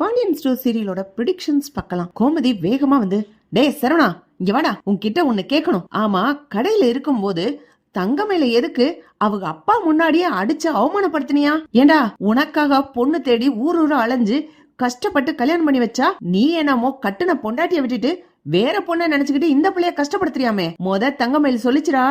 Pandian store சீரியலோட predictions பார்க்கலாம். கோமதி வேகமா வந்து டேய் சரவணா இங்க வாடா உன்கிட்ட ஒன்னு கேட்கணும். ஆமா கடையில இருக்கும்போது தங்கமேல எதுக்கு? அவங்க அப்பா முன்னாடியே அடிச்சு அவமானப்படுத்தினியா? ஏண்டா உனக்காக பொண்ணு தேடி ஊர் ஊர் அலைஞ்சு கஷ்டப்பட்டு கல்யாணம் பண்ணி வச்சா நீ என்னமோ கட்டுன பொண்டாட்டிய விட்டுட்டு வேற பொண்ண நினைச்சுக்கிட்டு இந்த பிள்ளைய கஷ்டப்படுத்துறியாமே? மொத தங்கமயில் சொல்லிச்சுடா.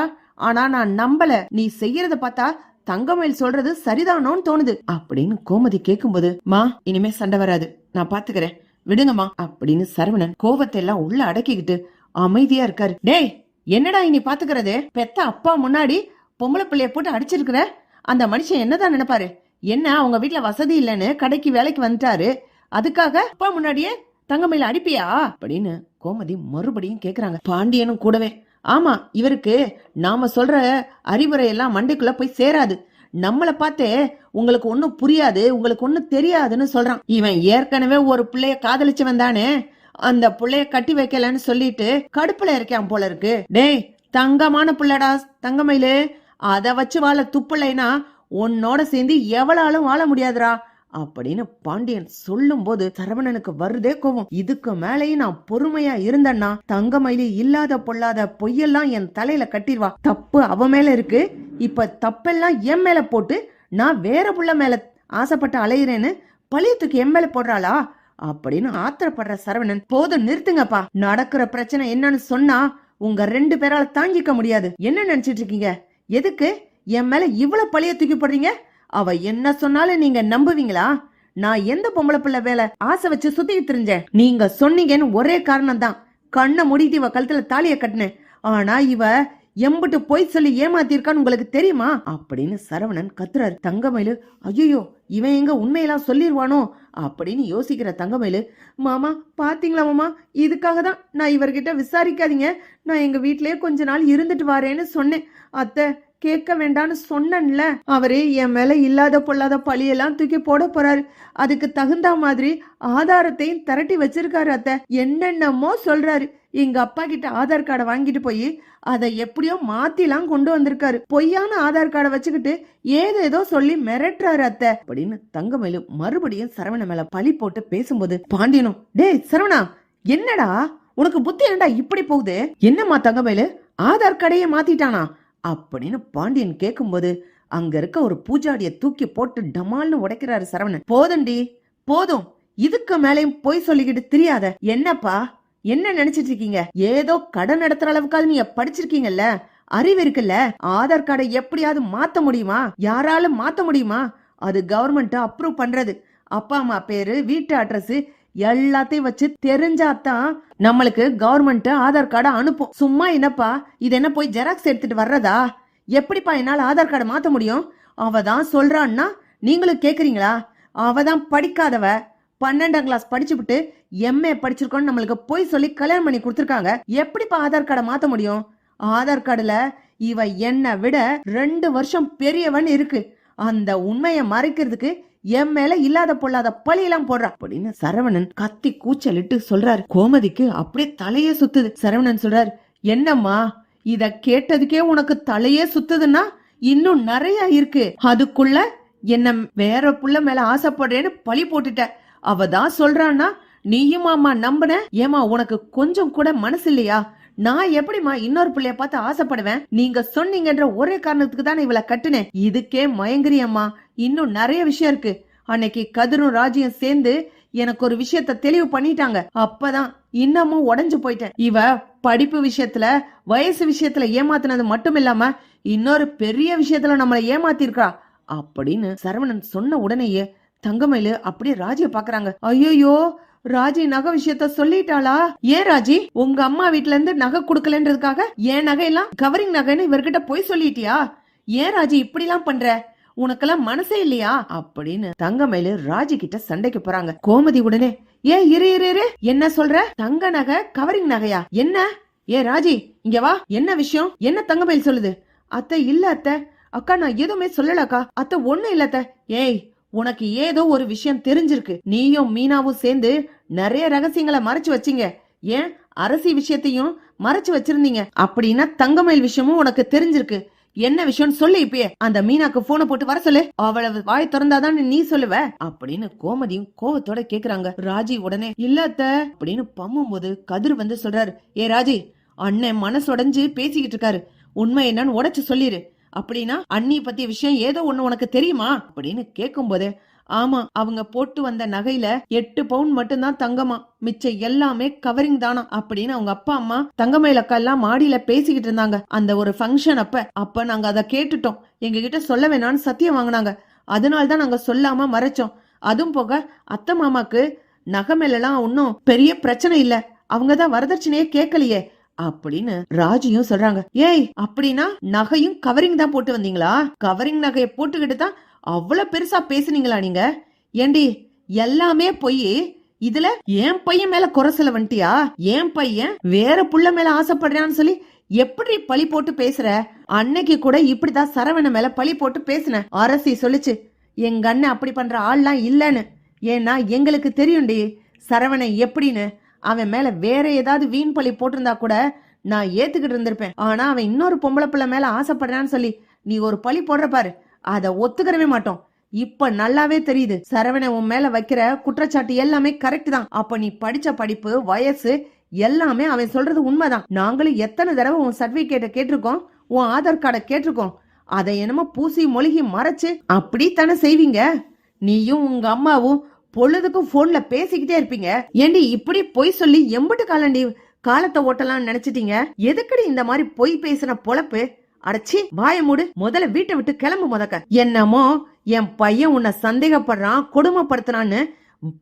ஆனா நான் நம்பல. நீ செய்யறத பார்த்தா தங்கமயில் சொல்றது சரிதானோன்னு தோணுது அப்படின்னு கோமதி கேக்கும்போது மா இனிமே சண்டை வராது. நான் பாத்துக்கிறேன். விடுங்கம்மா. அப்படின்னு சரவணன் கோவத்தை எல்லாம் உள்ள அடக்கிக்கிட்டு அமைதியா இருக்காரு. டேய் என்னடா இனி பாத்துக்கிறது? பெத்த அப்பா முன்னாடி பொம்பளை பிள்ளைய போட்டு அடிச்சிருக்கிற? அந்த மனுஷன் என்னதான் நினைப்பாரு? என்ன அவங்க வீட்டுல வசதி இல்லைன்னு கடைக்கு வேலைக்கு வந்துட்டாரு? அதுக்காக அப்பா முன்னாடியே தங்கமயில அடிப்பியா? அப்படின்னு கோமதி மறுபடியும் கேக்குறாங்க. பாண்டியனும் கூடவே ஆமா இவருக்கு நாம சொல்ற அறிவுரை எல்லாம் மண்டைக்குள்ள போய் சேராது. நம்மளை பார்த்தே உங்களுக்கு ஒன்றும் புரியாது உங்களுக்கு ஒன்றும் தெரியாதுன்னு சொல்றான். இவன் ஏற்கனவே ஒரு பிள்ளைய காதலிச்சவன் தானே அந்த பிள்ளைய கட்டி வைக்கலன்னு சொல்லிட்டு கடுப்புல இருக்கான் போல இருக்கு. டேய் தங்கமான பிள்ளடா தங்கமயிலு. அதை வச்சு வாழ துப்புலைனா உன்னோட சேர்ந்து எவ்வளாலும் வாழ முடியாதுடா. அப்படின்னு பாண்டியன் சொல்லும் போது சரவணனுக்கு வருதே கோவம் இதுக்கு மேலேயும் நான் பொறுமையா இருந்தேன்னா தங்கமயிலி இல்லாத பொல்லாத பொய்யெல்லாம் என் தலையில கட்டிடுவா தப்பு அவ மேல இருக்கு. இப்ப தப்பெல்லாம் என் மேல போட்டு நான் வேற புள்ள மேல ஆசைப்பட்டு அலையிறேன்னு பழியத்துக்கு என் மேல போடுறாளா? அப்படின்னு ஆத்திரப்படுற சரவணன் போதும் நிறுத்துங்கப்பா. நடக்கிற பிரச்சனை என்னன்னு சொன்னா உங்க ரெண்டு பேரால தாங்கிக்க முடியாது. என்ன நினைச்சிட்டு இருக்கீங்க? எதுக்கு? என் மேல இவ்வளவு பழைய தூக்கி போடுறீங்க? அவ என்ன சொன்னாலும் நீங்க நம்புவீங்களா? நான் எந்த பொம்பளை பிள்ளை வேலை ஆசை வச்சு சுத்திட்டு தெரிஞ்சேன்? நீங்க சொன்னீங்கன்னு ஒரே காரணம் தான் கண்ணை மூடிட்டு இவ கழுத்துல தாலிய கட்டினேன். ஆனா இவ எம்புட்டு போய் சொல்லி ஏமாத்திருக்கான்னு உங்களுக்கு தெரியுமா? அப்படின்னு சரவணன் கத்துறாரு. தங்கமயிலு ஐயோ இவன் எங்க உண்மையெல்லாம் சொல்லிடுவானோ அப்படின்னு யோசிக்கிற தங்கமயிலு மாமா பாத்தீங்களா மாமா? இதுக்காக தான் நான் இவர்கிட்ட விசாரிக்காதீங்க. நான் எங்க வீட்லயே கொஞ்ச நாள் இருந்துட்டு வரேன்னு சொன்னேன். அத்தை கேட்க வேண்டான்னு சொன்னேன்ல. அவரு என் மேல இல்லாத பொல்லாத பழியெல்லாம் தூக்கி போட போறாரு. அதுக்கு தகுந்த மாதிரி ஆதாரத்தையும் திரட்டி வச்சிருக்காரு அத்தை. என்னென்னமோ சொல்றாரு. எங்க அப்பா கிட்ட ஆதார் கார்டை வாங்கிட்டு போய் அதை எப்படியோ மாத்திலாம் கொண்டு வந்திருக்காரு. பொய்யான ஆதார் கார்டை வச்சுக்கிட்டு ஏதோ ஏதோ சொல்லி மிரட்டுறாரு அத்தை. அப்படின்னு தங்கமயிலு மறுபடியும் சரவண மேல பழி போட்டு பேசும்போது பாண்டியனும் டேய் சரவணா என்னடா? உனக்கு புத்தி ஏன்டா இப்படி போகுது? என்னம்மா தங்கமேலு ஆதார் கார்டையே மாத்திட்டானா? அப்படின்னு பாண்டியன் கேட்கும்போது அங்க இருக்க ஒரு பூஜாடிய தூக்கி போட்டு டமால்னு உடைக்கிறாரு சரவணன். போதும்டி போதும். இதுக்கு மேலையும் போய் சொல்லிக்கிட்டு தெரியாத. என்னப்பா? என்ன நினைச்சிட்டு இருக்கீங்க? ஏதோ கடன் நடத்துற அளவுக்காவது நீங்க படிச்சிருக்கீங்கல்ல? அறிவு இருக்குல்ல? ஆதார் கார்டை எப்படியாவது மாத்த முடியுமா? யாராலும் மாத்த முடியுமா? அது கவர்மெண்ட் அப்ரூவ் பண்றது. அப்பா அம்மா பேரு வீட்டு அட்ரஸ் எல்லாத்தையும் வச்சு தெரிஞ்சாதான் நம்மளுக்கு கவர்மெண்ட் ஆதார் கார்டை அனுப்பும். சும்மா என்னப்பா இது என்ன போய் ஜெராக்ஸ் எடுத்துட்டு வர்றதா? எப்படிப்பா என்னால் ஆதார் கார்டை மாற்ற முடியும்? அவ தான் சொல்றான்னா நீங்களும் கேட்குறீங்களா அவ தான் படிக்காதவ பன்னெண்டாம் கிளாஸ் படிச்சுவிட்டு எம்ஏ படிச்சிருக்கோன்னு நம்மளுக்கு போய் சொல்லி கல்யாணம் பண்ணி கொடுத்துருக்காங்க. எப்படிப்பா ஆதார் கார்டை மாற்ற முடியும்? ஆதார் கார்டுல இவ என்னை விட ரெண்டு வருஷம் பெரியவன் இருக்கு. அந்த உண்மையை மறைக்கிறதுக்கு என் மேல இல்லாத பொல்லாத பழியெல்லாம் போடுறா. அப்படின்னு சரவணன் கத்தி கூச்சலிட்டு சொல்றாரு. கோமதிக்கு அப்படியே தலையே சுத்துது. சரவணன் சொல்றாரு என்னம்மா இத கேட்டதுக்கே உனக்கு தலையே சுத்துதுன்னா இன்னும் நிறைய இருக்கு. அதுக்குள்ள என்ன வேற புள்ள மேல ஆசைப்படுறேன்னு பழி போட்டுட்ட. அவ தான் சொல்றான்னா நீயும் அம்மா நம்புன? ஏமா உனக்கு கொஞ்சம் கூட மனசு இல்லையா? நான் எப்படிம்மா இன்னொரு பிள்ளைய பார்த்து ஆசைப்படுவேன்? நீங்க சொன்னீங்கன்ற ஒரே காரணத்துக்கு தான் இவளை கட்டுனேன். இதுக்கே மயங்குறியம்மா இன்னும் நிறைய விஷயம் இருக்கு. அன்னைக்கு கதிரும் ராஜியும் சேர்ந்து எனக்கு ஒரு விஷயத்த தெளிவு பண்ணிட்டாங்க. அப்பதான் இன்னமும் உடஞ்சு போயிட்டேன். இவ படிப்பு விஷயத்துல வயசு விஷயத்துல ஏமாத்தினது மட்டும் இல்லாம இன்னொரு பெரிய விஷயத்துல நம்மளை ஏமாத்திருக்கா அப்படின்னு சரவணன் சொன்ன உடனேயே தங்கமயிலு அப்படியே ராஜிய பாக்குறாங்க. ஐயோயோ ராஜி நகை விஷயத்த சொல்லிட்டாளா? ஏன் ராஜி? உங்க அம்மா வீட்ல இருந்து நகை குடுக்கலன்றதுக்காக என் நகையெல்லாம் கவரிங் நகைன்னு இவர்கிட்ட போய் சொல்லிட்டியா? ஏன் ராஜி இப்படிலாம் பண்ற? உனக்கெல்லாம் மனசே இல்லையா? அப்படின்னு தங்கமயிலு ராஜி கிட்ட சண்டைக்கு போறாங்க. கோமதி உடனே ஏன் இரு இரு இரு. என்ன சொல்ற? தங்க நகை கவரிங் நகையா? என்ன? ஏ ராஜி இங்க வா. என்ன விஷயம்? என்ன தங்கமயில் சொல்லுது? அத்தை இல்ல அத்தை. அக்கா நான் எதுவுமே சொல்லலக்கா. அத்தை ஒண்ணு இல்ல அத்தை. ஏய் உனக்கு ஏதோ ஒரு விஷயம் தெரிஞ்சிருக்கு. நீயும் மீனாவும் சேர்ந்து நிறைய ரகசியங்களை மறைச்சு வச்சீங்க. ஏன்? அரசி விஷயத்தையும் மறைச்சு வச்சிருந்தீங்க. அப்படின்னா தங்கமயில் விஷயமும் உனக்கு தெரிஞ்சிருக்கு. என்ன விஷயம்னு சொல்லு இப்பயே. அந்த மீனாக்கு போனை போட்டு வர சொல்லு. அவளை வாய் திறந்தாதான் நீ சொல்லுவ. அப்படின்னு கோமதியும் கோவத்தோட கேக்குறாங்க. ராஜி உடனே இல்லாத அப்படின்னு பம்மும் போது கதிர் வந்து சொல்றாரு. ஏ ராஜி அண்ணன் மனசுடைஞ்சு பேசிக்கிட்டு இருக்காரு. உண்மை என்னன்னு உடைச்சு சொல்லிரு. அப்படின்னா அண்ணி பத்திய விஷயம் ஏதோ ஒண்ணு உனக்கு தெரியுமா? அப்படின்னு கேட்கும் போதே ஆமா அவங்க போட்டு வந்த நகையில எட்டு பவுன் மட்டும்தான் தங்கமா. மிச்சம் எல்லாமே கவரிங் தானா? அப்படின்னு அவங்க அப்பா அம்மா தங்கமயில் அக்கா எல்லாம் மாடியில பேசிக்கிட்டு இருந்தாங்க. அந்த ஒரு ஃபங்க்ஷன் அப்ப அப்ப நாங்க அதை கேட்டுட்டோம். எங்க கிட்ட சொல்ல வேணாம்னு சத்தியம் வாங்கினாங்க. அதனால்தான் நாங்க சொல்லாம மறைச்சோம். அதுவும் போக அத்தை மாமாக்கு நகை மேலலாம் ஒன்னும் பெரிய பிரச்சனை இல்ல. அவங்க தான் வரதட்சணையே கேட்கலையே அப்படின்னு ராஜியும் சொல்றாங்க. ஏய் அப்படின்னா நகையும் கவரிங் தான் போட்டு வந்தீங்களா? கவரிங் நகையை போட்டுக்கிட்டு தான் அவ்வளோ பெருசா பேசுனீங்களா நீங்க? ஏண்டி எல்லாமே போய். இதுல என் பையன் மேல குறைசல வந்துட்டியா? என் பையன் வேற புள்ள மேல ஆசைப்படுறான்னு சொல்லி எப்படி பழி போட்டு பேசுற? அன்னைக்கு கூட இப்படிதான் சரவண மேல பழி போட்டு பேசுன அரசி சொல்லுச்சு எங்க அண்ணன் அப்படி பண்ற ஆள்லாம் இல்லன்னு. ஏன்னா எங்களுக்கு தெரியும்டி சரவணன் எப்படின்னு. அவன் மேல வேற ஏதாவது வீண் பழி போட்டிருந்தா கூட நான் ஏத்துக்கிட்டு இருந்திருப்பேன். ஆனா அவன் இன்னொரு பொம்பளை பிள்ளை மேல ஆசைப்படுறான்னு சொல்லி நீ ஒரு பழி போடுற பாரு. அதை ஒத்துக்கிறவே மாட்டோம். இப்ப நல்லாவே தெரியுது. சரவணன் உன் மேல வைக்கிற குற்றச்சாட்டு எல்லாமே கரெக்ட் தான். அப்ப நீ படிச்ச படிப்பு வயசு எல்லாமே அவன் சொல்றது உண்மைதான். நாங்களும் எத்தனை தடவை உன் சர்டிபிகேட்டை கேட்டிருக்கோம்? உன் ஆதார் கார்டை கேட்டிருக்கோம். அதை என்னமோ பூசி மொழிகி மறைச்சு அப்படித்தானே செய்வீங்க? நீயும் உங்க அம்மாவும் பொழுதுக்கும் போன்ல பேசிக்கிட்டே இருப்பீங்க. ஏண்டி இப்படி பொய் சொல்லி எம்பிட்டு காலண்டி காலத்தை ஓட்டலாம்னு நினைச்சிட்டீங்க? எதுக்கடி இந்த மாதிரி பொய் பேசின பொழப்பு? அடச்சி வாய மூடு. முதல்ல வீட்டை விட்டு கிளம்பு முதக்க. என்னமோ என் பையன் உன்னை சந்தேகப்படுறான் கொடுமைப்படுத்துறான்னு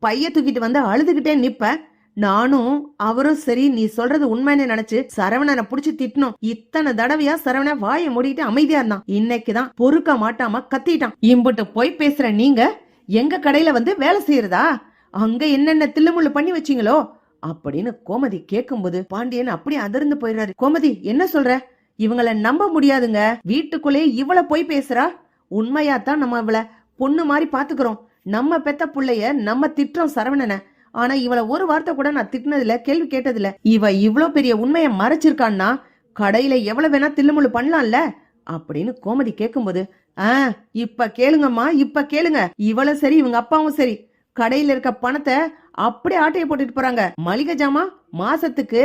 பைய தூக்கிட்டு வந்து அழுதுகிட்டே நிப்ப. நானும் அவரும் சரி நீ சொல்றது உண்மைன்னு நினைச்சு சரவணனை புடிச்சு திட்டணும். இத்தனை தடவையா சரவண வாயை மூடிட்டு அமைதியா இருந்தான். இன்னைக்குதான் பொறுக்க மாட்டாம கத்திட்டான். இம்புட்டு போய் பேசுற நீங்க எங்க கடையில வந்து வேலை செய்யறதா? அங்க என்னென்ன தில்லுமுள்ளு பண்ணி வச்சீங்களோ? அப்படின்னு கோமதி கேட்கும்போது பாண்டியன் அப்படியே அதிர்ந்து போயிடுறாரு. கோமதி என்ன சொல்ற? இவங்கள நம்ப முடியாதுங்க. வீட்டுக்குள்ளேயே இவள போய் பேசுறா? உண்மையா தான் நம்ம இவள பொண்ணு மாதிரி பாத்துக்கிறோம். நம்ம பெத்த பிள்ளைய நம்ம திட்டுறோம் சரவணனை. ஆனா இவள ஒரு வார்த்தை கூட நான் திட்டினதுல கேள்வி கேட்டதில்ல. இவ இவ்வளோ பெரிய உண்மையை மறைச்சிருக்கான்னா கடையில எவ்வளவு வேணா தில்லுமுள்ளு பண்ணலாம்ல? அப்படின்னு கோமதி கேட்கும்போது ஆ இப்ப கேளுங்கம்மா இப்ப கேளுங்க. இவளும் சரி இவங்க அப்பாவும் சரி. கடையில இருக்க பணத்தை அப்படியே ஆட்டையை போட்டுட்டு போறாங்க. மளிகை ஜாமா மாசத்துக்கு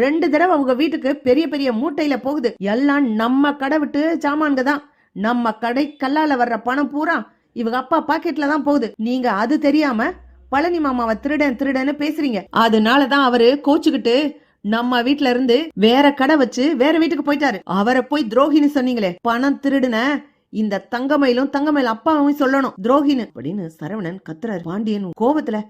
ரெண்டு தடவை அவங்க வீட்டுக்கு பெரிய பெரிய மூட்டையில போகுது. எல்லாம் நம்ம கடை விட்டு ஜாமான்க தான். நம்ம கடை கல்லால வர்ற பணம் பூரா இவங்க அப்பா பாக்கெட்ல தான் போகுது. நீங்க அது தெரியாம பழனி மாமாவை திருடன் திருடன்னு பேசுறீங்க. அதனாலதான் அவரு கோச்சுக்கிட்டு நம்ம வீட்ல இருந்து வேற கடை வச்சு வேற வீட்டுக்கு போயிட்டாரு. அவரை போய் துரோகின்னு சொன்னீங்களே பணம் திருடுன இந்த தங்கமயிலும் தங்கமயில் அப்பாவும் சொல்லணும் துரோகின்னு. அப்படின்னு சரவணன் கத்துறாரு. பாண்டியன் கோபத்துல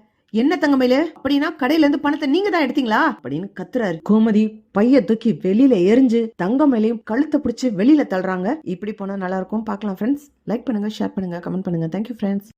என்ன தங்கமயிலு? அப்படின்னா கடையில இருந்து பணத்தை நீங்க தான் எடுத்தீங்களா? அப்படின்னு கத்துறாரு. கோமதி பைய தூக்கி வெளியில எரிஞ்சு தங்கமயிலையும் கழுத்தை பிடிச்சி வெளியில தள்ளுறாங்க. இப்படி போனா நல்லா இருக்கும். பார்க்கலாம் ஃப்ரெண்ட்ஸ் லைக் பண்ணுங்க ஷேர் பண்ணுங்க கமெண்ட் பண்ணுங்க. Thank you friends